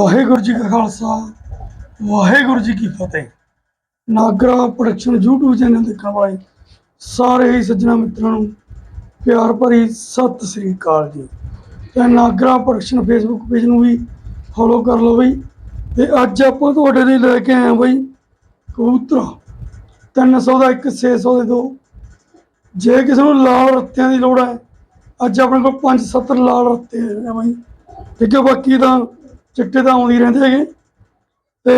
ਵਾਹਿਗੁਰੂ ਜੀ ਕਾ ਖਾਲਸਾ, ਵਾਹਿਗੁਰੂ ਜੀ ਕੀ ਫਤਿਹ। Nagra production YouTube channel ਦੇਖਣ ਵਾਲੇ ਸਾਰੇ ਹੀ ਸੱਜਣਾ ਮਿੱਤਰਾਂ ਨੂੰ ਪਿਆਰ ਭਰੀ ਸਤਿ ਸ੍ਰੀ ਅਕਾਲ ਜੀ। ਤੇ ਨਾਗਰਾ ਪ੍ਰੋਡਕਸ਼ਨ Facebook ਪੇਜ ਨੂੰ ਵੀ ਫੋਲੋ ਕਰ ਲਓ ਬਈ। ਤੇ ਅੱਜ ਆਪਾਂ ਤੁਹਾਡੇ ਲਈ ਲੈ ਕੇ ਆਏ ਹਾਂ ਬਈ ਕਬੂਤਰ। 300 ਦਾ ਇੱਕ 600 ਦੇ ਦੋ। ਜੇ ਕਿਸੇ ਨੂੰ ਲਾਲ ਰੱਤਿਆਂ ਦੀ ਲੋੜ ਹੈ, ਅੱਜ ਆਪਣੇ ਕੋਲ 5-7 ਲਾਲ ਰੱਤੇ ਹੈ ਬਈ। ਠੀਕ ਹੈ, ਬਾਕੀ ਤਾਂ ਚਿੱਟੇ ਤਾਂ ਆਉਂਦੇ ਰਹਿੰਦੇ ਹੈਗੇ। ਤੇ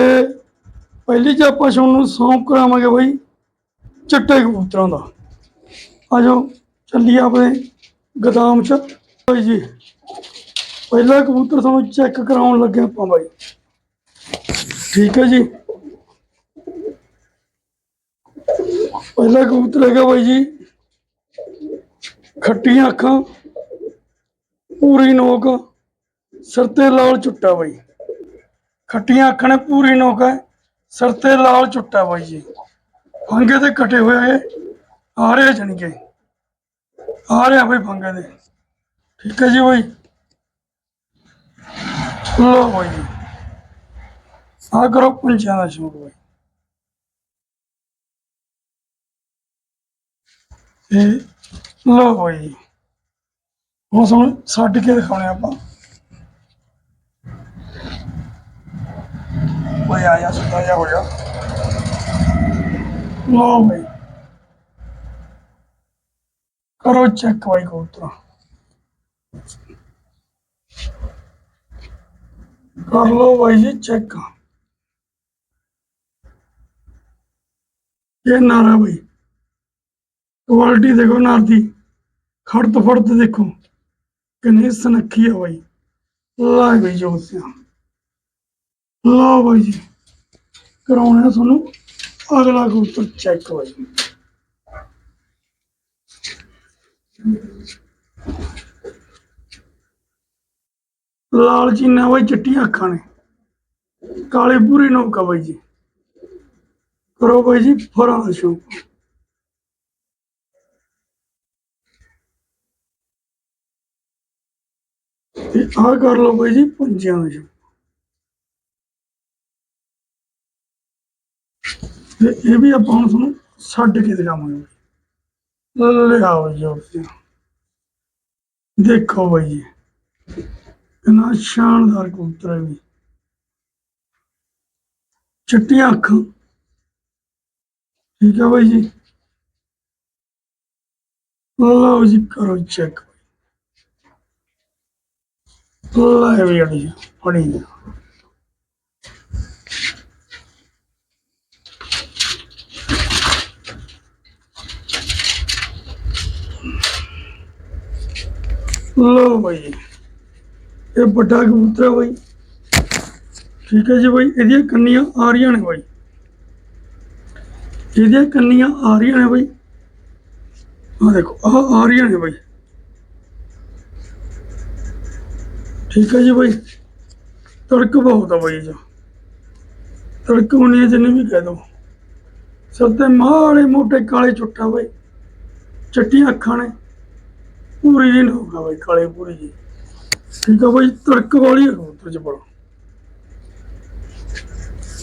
ਪਹਿਲੀ ਚ ਆਪਾਂ ਸ਼ੌਨ ਨੂੰ ਸੌਂਪ ਕਰਾਵਾਂਗੇ ਬਾਈ, ਚਿੱਟੇ ਕਬੂਤਰਾਂ ਦਾ। ਆ ਚੱਲੀਏ ਆਪਣੇ ਗਦਾਮ ਚ। ਬਾਈ ਜੀ, ਪਹਿਲਾ ਕਬੂਤਰ ਤੁਹਾਨੂੰ ਚੈੱਕ ਕਰਾਉਣ ਲੱਗੇ ਆਪਾਂ ਬਾਈ। ਠੀਕ ਹੈ ਜੀ। ਪਹਿਲਾ ਕਬੂਤਰ ਹੈਗਾ ਬਾਈ ਜੀ, ਖੱਟੀਆਂ ਅੱਖਾਂ, ਪੂਰੀ ਨੋਕ। ਸਿਰ ਤੇ ਲਾਲ ਚੁੱਟਾ ਬਾਈ। ਖੱਟੀਆਂ ਅੱਖਾਂ ਨੇ ਪੂਰੀ ਨੋਕ ਹੈ, ਸਿਰ ਤੇ ਲਾਲ ਚੁੱਟਾ ਬਾਈ ਜੀ। ਫੰਗੇ ਤੇ ਕਟੇ ਹੋਏ ਇਹ ਆ ਰਹੇ ਜਣਗੇ ਆ ਰਿਹਾ ਬਾਈ ਫੰਗੇ ਦੇ ਠੀਕ ਹੈ ਜੀ ਬਾਈ। ਲੋ ਬਾਈ ਜੀ। ਆ ਕਰੋ ਪੰਚਾਂ ਦਾ ਸ਼ੌਕ ਬਾਈ। ਇਹ ਲੋ ਬਾਈ ਜੀ। ਹੁਣ ਸਾਨੂੰ ਛੱਡ ਕੇ ਦਿਖਾਉਣੇ ਆਪਾਂ। ਓਏ ਆ ਜਾ, ਸਿੱਧਾ ਜਾ ਹੋ ਜਾ। ਲੋ ਬਈ। ਕਰੋ ਚੈੱਕ ਬਾਈ ਕਬੂਤਰ। ਕਰ ਲੋ ਬਾਈ ਜੀ ਚੈੱਕ ਇਹ ਨਾਰਾ ਬਈ। ਕੁਆਲਿਟੀ ਦੇਖੋ ਨਾਰ ਦੀ। ਖੜਤ ਫੜਤ ਦੇਖੋ। ਕਿੰਨੀ ਸੁਨੱਖੀ ਆ ਬਾਈ। ਲਾ ਬਈ ਜੋਸਿਆ ਲਓ ਬਾਈ ਜੀ। ਕਰਾਉਣਾ ਤੁਹਾਨੂੰ। ਅਗਲਾ ਕਬੂਤਰ ਚੈੱਕ ਬਾਈ ਲਾਲ ਚੀਨਾ ਬਾਈ, ਚਿੱਟੀਆਂ ਅੱਖਾਂ ਨੇ। ਕਾਲੇ ਪੂਰੀ ਨੌਕਾ ਬਾਈ ਜੀ। ਕਰੋ ਬਾਈ ਜੀ ਫਰਾਂ ਦਾ ਸ਼ੌਕ। ਤੇ ਆਹ ਕਰ ਲਓ ਬਾਈ ਜੀ ਪੰਜਿਆਂ ਦਾ ਸ਼ੌਕ। ਤੇ ਇਹ ਵੀ ਆਪਾਂ ਹੁਣ ਤੁਹਾਨੂੰ ਛੱਡ ਕੇ ਦਿਖਾਵਾਂਗੇ। ਲਿਆਓ ਜੀ ਉੱਤੇ ਦੇਖੋ ਬਾਈ ਜੀ। ਕਿੰਨਾ ਸ਼ਾਨਦਾਰ ਕਬੂਤਰ ਹੈ ਵੀ। ਚਿੱਟੀਆਂ ਅੱਖਾਂ। ਠੀਕ ਹੈ ਬਾਈ ਜੀ। ਲਓ ਜੀ, ਕਰੋ ਚੈੱਕ। ਲੈ ਵੀ ਅੜੀ ਫੜੀ ਲੋ ਭਾਈ ਇਹ ਵੱਡਾ ਕਬੂਤਰ ਹੈ ਭਾਈ ਠੀਕ ਹੈ ਜੀ ਬਾਈ, ਇਹਦੀਆਂ ਕੰਨੀਆਂ ਆ ਰਹੀਆਂ ਨੇ ਬਾਈ। ਇਹਦੀਆਂ ਕੰਨੀਆਂ ਆ ਰਹੀਆਂ ਨੇ ਬਾਈ। ਆ ਦੇਖੋ ਆ ਆ ਰਹੀਆਂ ਨੇ ਬਾਈ। ਠੀਕ ਹੈ ਜੀ ਬਾਈ। ਤੜਕ ਬਹੁਤ ਆ ਬਾਈ ਜੀ ਤੜਕ ਹੋਣੀ ਹੈ ਜਿੰਨੇ ਵੀ ਕਹਿ ਦੋ। ਸਿਰ ਤੇ ਮਾੜੇ ਮੋਟੇ ਕਾਲੇ ਚੁੱਟਾ ਬਾਈ। ਚਿੱਟੀਆਂ ਅੱਖਾਂ ਨੇ। ਪੂਰੀ ਜੀ ਹੋਗਾ ਬਾਈ, ਕਾਲੇ ਪੂਰੀ ਜੀ। ਠੀਕ ਆ ਬਾਈ, ਤੜਕ ਵਾਲੀ ਕਬੂਤਰ ਚ ਬੜਾ।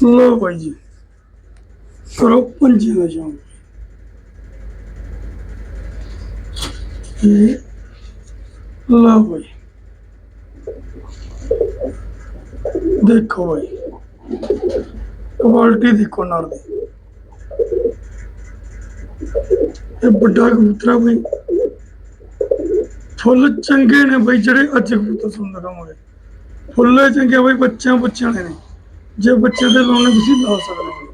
ਲੋ ਬਾਈ ਜੀ। ਕਰੋ ਪੰਜੀ ਦਾ ਸ਼ੌਂਕ ਲੋ ਬਾਈ। ਦੇਖੋ ਬਾਈ। ਕੁਆਲਿਟੀ ਦੇਖੋ ਨਾਲ ਦੀ। ਇਹ ਵੱਡਾ ਕਬੂਤਰ ਆ ਬਾਈ। ਫੁੱਲ ਚੰਗੇ ਨੇ ਬਈ ਜਿਹੜੇ ਅੱਜ ਕਬੂਤਰ ਸੁਣਦਾ ਕਹਾਂਗੇ ਫੁੱਲ ਚੰਗੇ ਬਈ, ਬੱਚਿਆਂ ਬੱਚਿਆਂ ਵਾਲੇ ਨੇ। ਜੇ ਬੱਚੇ ਦੇ ਲਾਉਣੇ ਤੁਸੀਂ ਲਾ ਸਕਦੇ ਹੋ।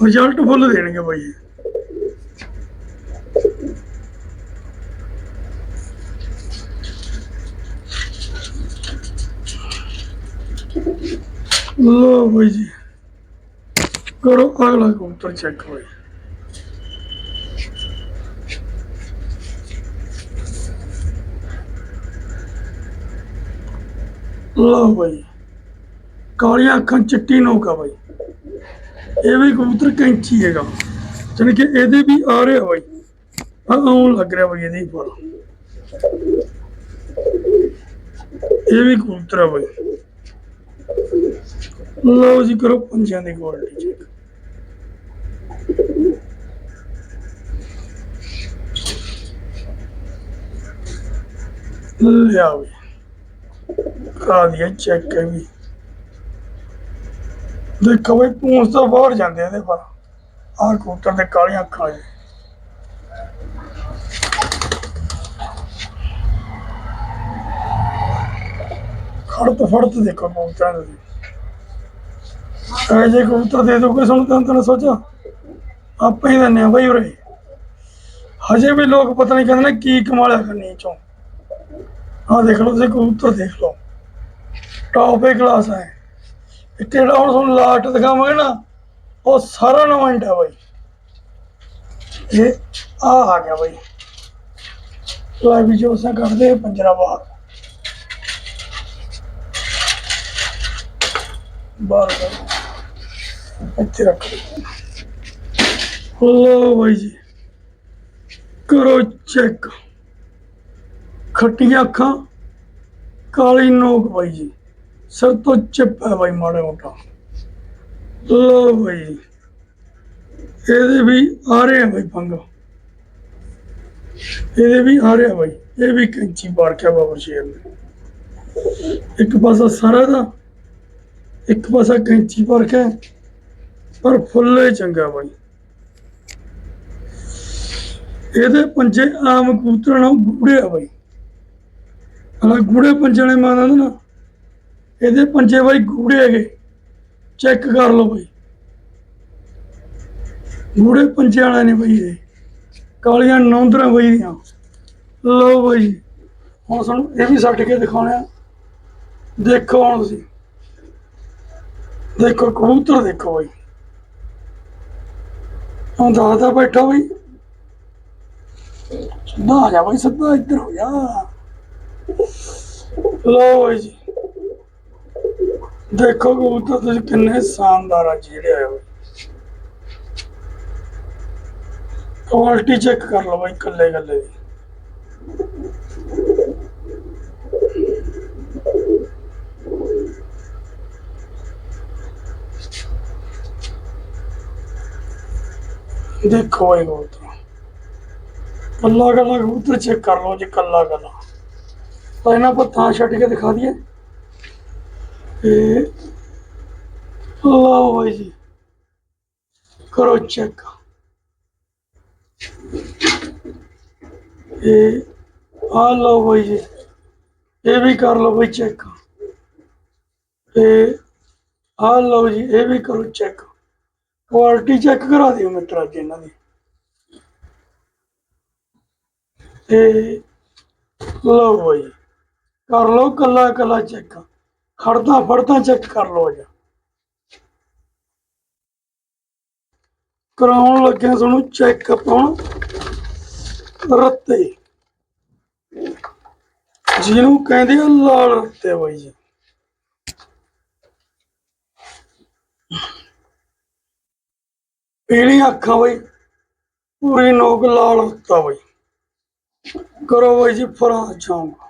ਰਿਜ਼ਲਟ ਫੁੱਲ ਦੇਣਗੇ ਬਈ ਲੋ ਬਈ ਜੀ। ਕਰੋ ਅਗਲਾ ਕਬੂਤਰ ਚੈੱਕ ਬਈ। ਲਓ ਬਾਈ। ਕਾਲੀਆਂ ਅੱਖਾਂ ਚਿੱਟੀ ਨੋਕ ਆ ਬਾਈ। ਇਹ ਵੀ ਕਬੂਤਰ ਕੈਂਚੀ ਹੈਗਾ। ਜਾਣੀ ਕਿ ਇਹਦੇ ਵੀ ਆ ਰਿਹਾ ਬਾਈ। ਆਉਣ ਲੱਗ ਰਿਹਾ ਬਾਈ ਇਹਦੀ ਫਲ ਇਹ ਵੀ ਕਬੂਤਰ ਆ ਬਾਈ। ਲਓ ਜੀ ਕਰੋ ਪੰਜਾਂ ਦੀ ਕੁਆਲਿਟੀ ਚੈੱਕ ਲਿਆ ਵੀ ਕਰਾ ਦਿਆ ਚੈੱਕ ਹੈ ਵੀ। ਦੇਖੋ ਵੀ ਪੂੰਛ ਤੋਂ ਬਾਹਰ ਜਾਂਦੇ ਆ ਇਹਦੇ ਪਰ। ਆਹ ਕਬੂਤਰ ਦੇ ਕਾਲੀਆਂ ਅੱਖਾਂ ਜੀ ਖੜਤ ਫੜਤ ਦੇਖੋ ਕਬੂਤਰਾਂ ਦੇ। ਇਹ ਜੇ ਕਬੂਤਰ ਦੇ ਦੋਗੇ ਕੋਈ ਸੁਣ ਤਾਂ ਤਾਂ ਸੋਚਾ। ਆਪਾਂ ਹੀ ਦਿੰਦੇ ਆ ਬਈ ਉਰੇ। ਹਜੇ ਵੀ ਲੋਕ ਪਤਾ ਨਹੀਂ ਕਹਿੰਦੇ ਨੇ ਕੀ ਕਮਾਲਿਆ ਕਰਨੀ ਚੋਂ। ਆਹ ਦੇਖ ਲਓ, ਤੁਸੀਂ ਕਬੂਤਰ ਦੇਖ ਲਓ। ਟੌਪ ਏ ਕਲਾਸ ਹੈ ਕਿਹੜਾ ਹੁਣ ਤੁਹਾਨੂੰ ਲਾਟ ਦਿਖਾਵਾਂਗੇ ਨਾ, ਉਹ ਸਾਰਾ ਨਵਾਂ ਇੰਟਾ ਬਾਈ। ਇਹ ਆ ਆ ਗਿਆ ਬਾਈ। ਲੈ ਵੀ ਜੋ ਸਾ ਕਰਦੇ ਪੰਜਰਾ ਬਾਗ ਬਾਹਰ ਬਾਹਰ। ਇੱਥੇ ਰੱਖ ਲਓ। ਬਾਈ ਜੀ। ਕਰੋ ਚੈੱਕ ਖੱਟੀਆਂ ਅੱਖਾਂ, ਕਾਲੀ ਨੋਕ ਬਾਈ ਜੀ। ਸਿਰ ਤੋਂ ਚਿੱਪ ਹੈ ਬਾਈ ਮਾੜਾ ਮੋਟਾ। ਲਓ ਬਾਈ ਜੀ। ਇਹਦੇ ਵੀ ਆ ਰਹੇ ਆ ਬਾਈ ਪੰਗ। ਇਹਦੇ ਵੀ ਆ ਰਿਹਾ ਬਾਈ। ਇਹ ਵੀ ਕੈਂਚੀ ਮਾਰ ਕੇ ਬਾਬਰ ਸ਼ੇਰ ਨੇ। ਇੱਕ ਪਾਸਾ ਸਾਰਾ ਦਾ, ਇੱਕ ਪਾਸਾ ਕੈਂਚੀ ਭਰ ਕੇ ਪਰ ਫੁੱਲੇ ਚੰਗਾ ਬਾਈ। ਇਹਦੇ ਪੰਜੇ ਆਮ ਕਬੂਤਰਾਂ ਨਾਲ ਗੂੜੇ ਆ ਬਾਈ। ਹਲਾ ਗੂੜੇ ਪੰਜੇ ਨੇ ਮਾਨਾ ਨਾ। ਇਹਦੇ ਪੰਜੇ ਬਾਈ ਗੂੜੇ ਹੈਗੇ। ਚੈੱਕ ਕਰ ਲਓ ਬਾਈ। ਗੂੜੇ ਪੰਜੇ ਵਾਲੇ ਨੇ ਬਾਈ ਇਹ। ਕਾਲੀਆਂ ਨੌਂਦਰਾਂ ਬਾਈ ਦੀਆਂ। ਲਓ ਬਾਈ। ਹੁਣ ਸਾਨੂੰ ਇਹ ਵੀ ਛੱਡ ਕੇ ਦਿਖਾਉਣੇ ਦੇਖੋ ਹੁਣ ਤੁਸੀਂ। ਦੇਖੋ ਕਬੂਤਰ ਦੇਖੋ ਬਾਈ। ਹੁਣ ਦਾਦਾ ਬੈਠਾ ਬਾਈ। ਸਿੱਧਾ ਆ ਜਾ ਬਾਈ ਸਿੱਧਾ ਇੱਧਰ ਹੋ ਜਾ। ਲਓ ਬਾਈ ਜੀ ਦੇਖੋ ਕਬੂਤਰ ਤੁਸੀਂ ਕਿੰਨੇ ਸ਼ਾਨਦਾਰ ਆ ਜਿਹੜੇ ਆਏ ਹੋਏ। ਕੁਆਲਿਟੀ ਚੈੱਕ ਕਰ ਲਓ ਬਾਈ ਕੱਲੇ ਕੱਲੇ ਦੀ। ਦੇਖੋ ਬਾਈ ਕਬੂਤਰ ਕੱਲਾ ਕੱਲਾ ਕਬੂਤਰ ਚੈੱਕ ਕਰ ਲਓ ਜੀ ਕੱਲਾ ਕੱਲਾ। ਤਾਂ ਇਹਨਾਂ ਪਰ ਥਾਂ ਛੱਡ ਕੇ ਦਿਖਾ ਦਈਏ। ਤੇ ਲਓ ਬਾਈ ਜੀ, ਕਰੋ ਚੈੱਕ ਇਹ ਆ ਲਓ ਬਾਈ ਜੀ, ਇਹ ਵੀ ਕਰ ਲਓ ਬਾਈ ਚੈੱਕ ਇਹ ਆ ਲਓ ਜੀ, ਇਹ ਵੀ ਕਰੋ ਚੈੱਕ ਕੁਆਲਿਟੀ ਚੈੱਕ ਕਰਾ ਦਿਓ ਮਿੱਤਰਾ ਜੀ ਇਹਨਾਂ ਦੀ। ਤੇ ਲਓ ਬਾਈ ਕਰ ਲਓ ਕੱਲਾ ਕੱਲਾ ਚੈੱਕ ਖੜਦਾ ਫੜਦਾ ਚੈੱਕ ਕਰ ਲਓ ਜੀ ਕਰਾਉਣ ਲੱਗਿਆ ਤੁਹਾਨੂੰ ਚੈੱਕ ਆਪਾਂ ਰੱਤੇ। ਜਿਹਨੂੰ ਕਹਿੰਦੇ ਆ ਲਾਲ ਰੱਤੇ ਬਾਈ ਜੀ। ਪੀਲੀਆਂ ਅੱਖਾਂ ਬਾਈ। ਪੂਰੀ ਨੋਕ ਲਾਲ ਰੱਤਾ ਬਾਈ। ਕਰੋ ਬਾਈ ਜੀ, ਫਰਾਂ ਚਾਉਂਗਾ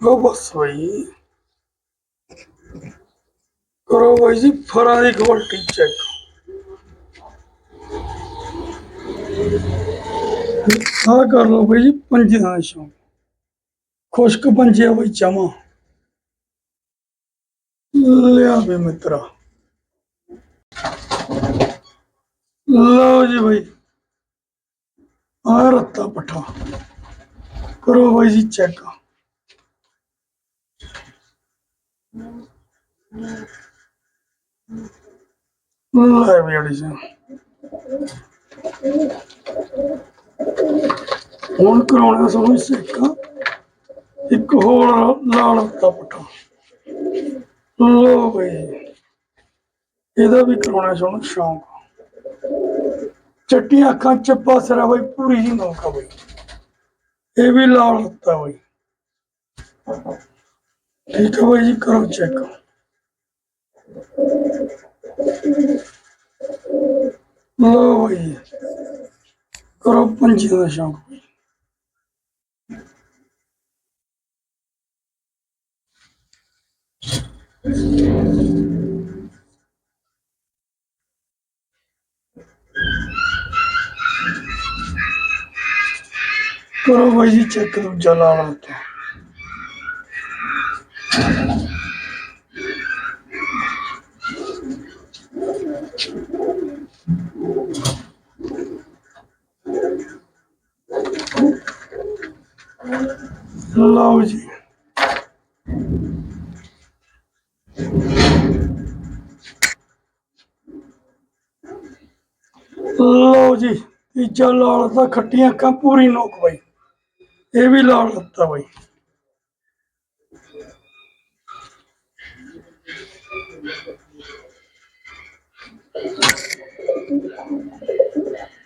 ਉਹ ਬਸ ਬਾਈ। ਕਰੋ ਬਾਈ ਜੀ, ਫਰਾਂ ਦੀ ਕੁਆਲਿਟੀ ਚੈੱਕ ਆ ਕਰ ਲਓ ਬਾਈ ਜੀ ਪੰਜੇ ਦਾ ਸ਼ੌਂਕ। ਖੁਸ਼ਕ ਪੰਜੇ ਆ ਬਾਈ ਲਿਆ ਬਈ ਮਿੱਤਰਾ। ਲਓ ਜੀ ਬਾਈ। ਆ ਰੱਤਾ ਪੱਠਾ। ਕਰੋ ਬਾਈ ਜੀ ਚੈੱਕ ਲੈ ਵੀ ਅੜੀ ਜੀ ਹੁਣ ਕਰਾਉਣਾ ਸਾਨੂੰ ਸਿੱਕਾ। ਇੱਕ ਹੋਰ ਲਾਲ ਰੱਤਾ ਪੱਠਾ। ਲੋ ਬਈ। ਇਹਦਾ ਵੀ ਕਰਾਉਣਾ ਸਾਨੂੰ ਸ਼ੌਂਕ। ਚੱਟੀਆਂ ਅੱਖਾਂ ਚੱਪਾ ਸਿਰਾ ਬਈ, ਪੂਰੀ ਜੀ ਨੌਕਾ ਬਈ। ਇਹ ਵੀ ਲਾਲ ਰੱਤਾ ਬਈ। ਠੀਕ ਹੈ ਬਈ ਜੀ, ਕਰੋ ਚੈੱਕ ਲੋ ਬਈ ਕਰੋ ਪੰਜੀ ਦਾ ਸ਼ੌਂਕ ਬਈ ਕਰੋ ਬਾਈ ਜੀ ਚੈੱਕ ਦੂਜਾ ਲਾ ਲਾ ਉੱਤੇ ਲਓ ਜੀ। ਲਓ ਜੀ, ਤੀਜਾ ਲਾਲ ਤਾਂ ਖੱਟੀਆਂ ਅੱਖਾਂ, ਪੂਰੀ ਨੋਕ ਬਾਈ। ਇਹ ਵੀ ਲਾਲ ਲੱਤਾ ਬਾਈ।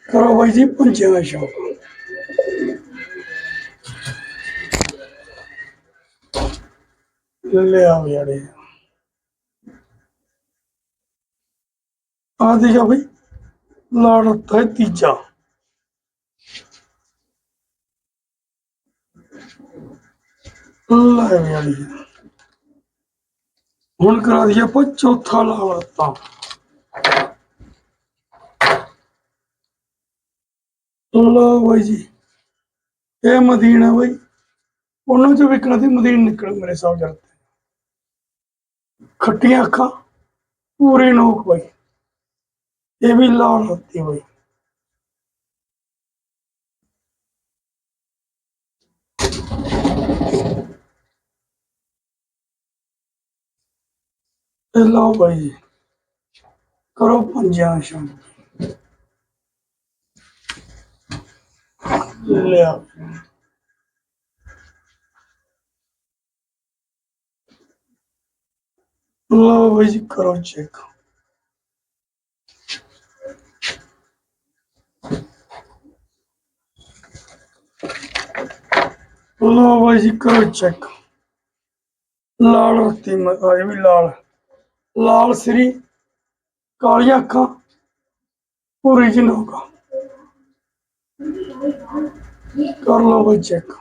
ਕਰੋ ਬਾਈ ਜੀ ਪੰਜਿਆਂ ਦਾ ਸ਼ੌਕ। ਲੈ ਯਾਰੇ। ਆ ਦੇਖੋ ਬਈ, ਲਾਲ ਲੱਤਾ ਹੈ ਤੀਜਾ। ਲੈ ਯਾਰੀ। ਹੁਣ ਕਰਾ ਦਈਏ ਆਪਾਂ ਚੌਥਾ ਲਾਲ ਲੱਤਾ ਬਾਈ ਜੀ, ਇਹ ਮਦੀਨਾ ਬਾਈ। ਉਹਨਾਂ ਚੋਂ ਵਿਕਣਾ ਤੇ ਮਦੀਨ ਨਿਕਲ ਮੇਰੇ ਸਾਹ ਜਰ ਖੱਟੀਆਂ ਅੱਖਾਂ, ਪੂਰੀ ਨੋਕ ਬਾਈ। ਇਹ ਵੀ ਲਾਲ ਹੁੰਦੀ ਬਾਈ। ਇਹ ਲਓ ਬਾਈ ਜੀ ਕਰੋ ਪੰਜਾਂ ਸ਼ਾਮ। ਲਿਆ। ਲਓ ਬਾਈ ਜੀ ਕਰੋ ਚੈੱਕ ਲਓ ਬਾਈ ਜੀ ਕਰੋ ਚੈੱਕ ਲਾਲ ਰਤੀ ਮਾ ਇਹ ਵੀ ਲਾਲ ਲਾਲ ਸਰੀ ਕਾਲੀਆਂ ਅੱਖਾਂ ਪੂਰੀ ਜਨੋਗਾ ਕਰ ਲਓ ਬਾਈ ਚੈੱਕ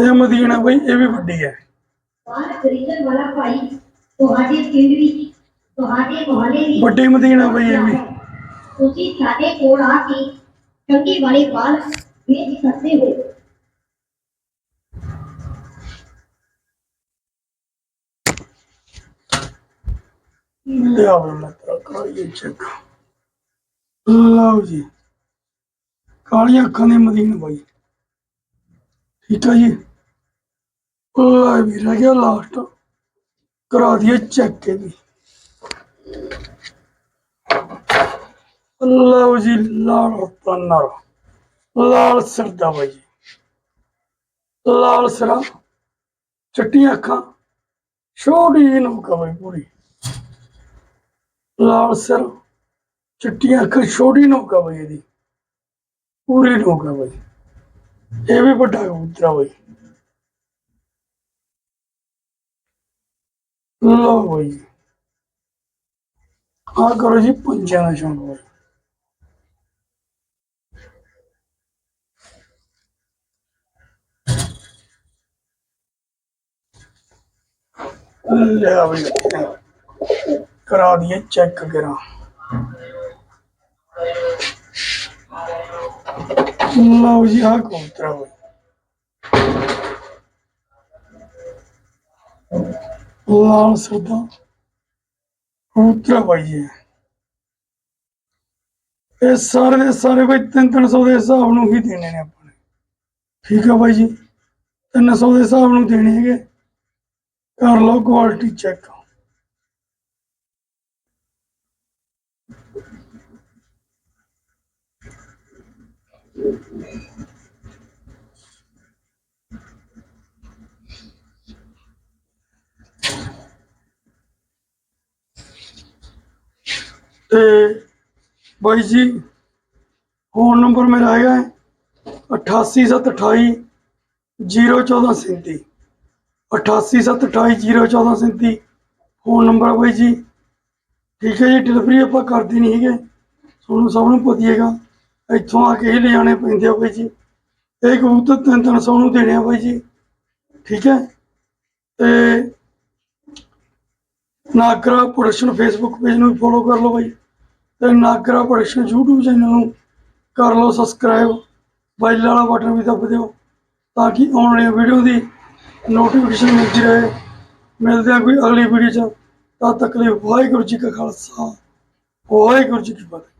ਇਹ ਮਦੀਨਾ ਬਈ ਇਹ ਵੀ ਵੱਡੀ ਹੈ ਬਾਹਰ ਖਰੀਦਣ ਵਾਲਾ ਭਾਈ ਤੁਹਾਡੇ ਪਿੰਡ ਵਿੱਚ ਤੁਹਾਡੇ ਮੁਹੱਲੇ ਵਿੱਚ ਵੱਡੀ ਮਦੀਨਾ ਬਾਈ ਇਹ ਵੀ ਤੁਸੀਂ ਸਾਡੇ ਕੋਲ ਆ ਕੇ ਚੰਗੀ ਵਾਲੇ ਵਾਲ ਵੇਚ ਸਕਦੇ ਹੋ। ਚੈੱਕ। ਲਓ ਜੀ। ਕਾਲੀਆਂ ਅੱਖਾਂ ਦੀ ਮਦੀਨਾ ਬਾਈ। ਠੀਕ ਹੈ ਜੀ। ਲੈ ਵੀ ਰਹਿ ਗਿਆ ਲਾਸਟ ਕਰਾ ਦਈਏ ਚੈੱਕ ਇਹ ਵੀ। ਲਓ ਜੀ, ਲਾਲ ਤਨਰ ਲਾਲ ਸਰਦਾ ਬਾਈ ਜੀ। ਲਾਲ ਸਰਾ, ਚਿੱਟੀਆਂ ਅੱਖਾਂ। ਛੋਟੀ ਜਿਹੀ ਨੌਕਾ ਬਾਈ ਪੂਰੀ। ਲਾਲ ਸਿਰ, ਚਿੱਟੀਆਂ ਅੱਖਾਂ, ਛੋਟੀ ਨੌਕਾ ਬਈ ਇਹਦੀ। ਪੂਰੀ ਨੌਕਾ ਬਈ। ਇਹ ਵੀ ਵੱਡਾ ਕਬੂਤਰ ਬਈ। ਲਓ ਬਈ ਆ ਕਰੋ ਜੀ ਪੰਜਾਂ ਦਾ ਸ਼ੌਂਕ ਬਈ ਲੈ ਬਈ ਕਰਾ ਦਈਏ ਚੈੱਕ ਕਰਾਂ ਲਓ ਜੀ ਆ ਕਬੂਤਰ ਬਈ ਲਾਲ ਸਦਾ। ਕਬੂਤਰ ਬਾਈ ਜੀ ਇਹ ਸਾਰੇ ਦੇ ਸਾਰੇ ਬਈ 300 ਦੇ ਹਿਸਾਬ ਨੂੰ ਹੀ ਦੇਣੇ ਨੇ ਆਪਾਂ ਨੇ। ਠੀਕ ਆ ਬਾਈ ਜੀ? 300 ਦੇ ਹਿਸਾਬ ਨੂੰ ਦੇਣੇ ਹੈਗੇ। ਕਰ ਲਓ ਕੁਆਲਿਟੀ ਚੈੱਕ ਤੇ ਬਾਈ ਜੀ ਫੋਨ ਨੰਬਰ ਮੇਰਾ ਹੈਗਾ ਹੈ 88728 01437 88728 01437 ਫੋਨ ਨੰਬਰ ਹੈ ਬਾਈ ਜੀ। ਠੀਕ ਹੈ ਜੀ ਡਿਲੀਵਰੀ ਆਪਾਂ ਕਰਦੇ ਨਹੀਂ ਹੈਗੇ। ਤੁਹਾਨੂੰ ਸਭ ਨੂੰ ਪਤਾ ਹੈਗਾ। ਇੱਥੋਂ ਆ ਕੇ ਹੀ ਲਿਜਾਣੇ ਪੈਂਦੇ ਆ ਬਾਈ ਜੀ। ਇਹ ਕਬੂਤਰ ਤਿੰਨ ਤਿੰਨ ਸੌ ਨੂੰ ਦੇਣੇ ਆ ਬਾਈ ਜੀ। ਠੀਕ ਹੈ। ਤੇ ਨਾਗਰਾ ਪ੍ਰੋਡਕਸ਼ਨ ਫੇਸਬੁੱਕ ਪੇਜ ਨੂੰ ਫੋਲੋ ਕਰ ਲਓ ਬਾਈ। ਤੇ ਨਾਗਰਾ ਪ੍ਰੋਡਕਸ਼ਨ YouTube ਚੈਨਲ ਨੂੰ ਕਰ ਲਓ ਸਬਸਕ੍ਰਾਈਬ ਬੈਲ ਵਾਲਾ ਬਟਨ ਵੀ ਦਬ ਦਿਓ ਤਾਂ ਕਿ ਆਉਣ ਵਾਲੀ ਵੀਡੀਓ ਦੀ ਨੋਟੀਫਿਕੇਸ਼ਨ ਮਿਲਦੀ ਰਹੇ। ਮਿਲਦੇ ਆ ਕੋਈ ਅਗਲੀ ਵੀਡੀਓ ਚ। ਤਦ ਤੱਕ ਲਈ ਵਾਹਿਗੁਰੂ ਜੀ ਕਾ ਖਾਲਸਾ, ਵਾਹਿਗੁਰੂ ਜੀ ਕੀ ਫਤਿਹ।